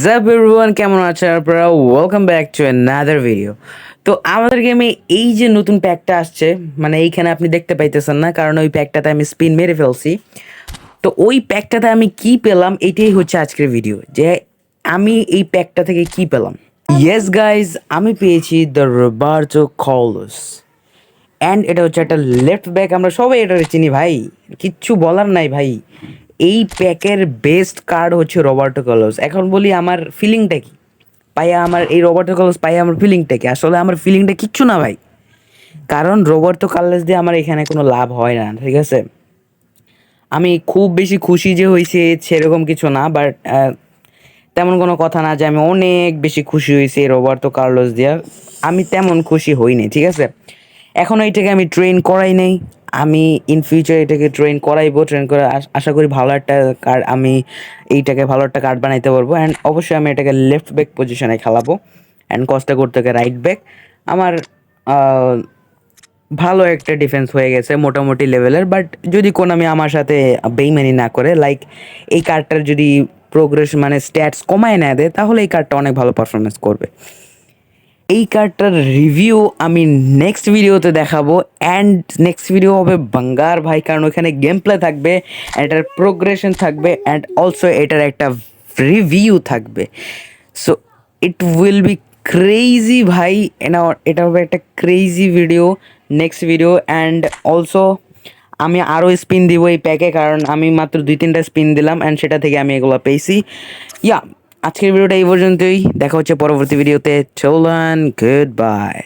WhatsApp everyone কেমন আছেন আপনারা? Welcome back to another video তো আমাদের গেমে এই যে নতুন প্যাকটা আসছে মানে এইখানে আপনি দেখতে পাইতেছেন না, কারণ ওই প্যাকটাতে আমি স্পিন মেরে ফেলছি। তো ওই প্যাকটাতে আমি কি পেলাম, এটাই হচ্ছে আজকের ভিডিও যে আমি এই প্যাকটা থেকে কি পেলাম। ইয়েস গাইজ আমি পেয়েছি দ্য রবার্টো কলস অ্যান্ড এটা হচ্ছে একটা লেফট ব্যাক আমরা সবাই এটা চিনি ভাই। কিচ্ছু বলার নাই ভাই। এই প্যাকের বেস্ট কার্ড হচ্ছে রবার্টো কলস এখন বলি, আমার ফিলিংটা কি? পাইয়া আমার, এই রবার্টো কলস পাইয়া আমার ফিলিংটা কি? আসলে আমার ফিলিংটা কিচ্ছু না ভাই। কারণ রবার্টো কার্লস দিয়ে আমার এখানে কোনো লাভ হয় না, ঠিক আছে? আমি খুব বেশি খুশি যে হয়েছে, সেরকম কিছু না বাট তেমন কোনো কথা না যে আমি অনেক বেশি খুশি হয়েছি রবার্তো কার্লোস দিয়া। আমি তেমন খুশি হইনি ঠিক আছে? এখনও এটাকে আমি ট্রেন করাই নেই। আমি ইন ফিউচার এটাকে ট্রেন করাইবো ট্রেন করে আশ- করি ভালো একটা কার্ড আমি এইটাকে ভালো একটা কার্ড বানাইতে পারব অ্যান্ড অবশ্যই আমি এটাকে লেফট ব্যাক পজিশনে খেলাবো অ্যান্ড কস্টা করতে রাইট ব্যাক আমার ভালো একটা ডিফেন্স হয়ে গেছে মোটামুটি লেভেলের বাট যদি কোন আমি আমার সাথে বেইমানি না করে লাইক এই কার্ডটার যদি প্রোগ্রেস মানে স্ট্যাটস কমায় না দেয়, তাহলে এই কার্ডটা অনেক ভালো পারফরমেন্স করবে। এই কার্ডটার রিভিউ আমি নেক্সট ভিডিওতে দেখাবো অ্যান্ড নেক্সট ভিডিও হবে বাঙ্গার ভাই, কারণ ওখানে গেম প্লে থাকবে, এটার প্রোগ্রেশন থাকবে অ্যান্ড অলসো এটার একটা রিভিউ থাকবে। So it will be crazy ভাই এটা হবে একটা crazy video next video and also আমি আরও স্পিন দিব এই প্যাকে কারণ আমি মাত্র দুই তিনটা স্পিন দিলাম অ্যান্ড সেটা থেকে আমি এগুলো পেয়েছি। ইয়া আজকের ভিডিওটা এই পর্যন্তই। দেখা হচ্ছে পরবর্তী ভিডিওতে। চলান গুড বাই।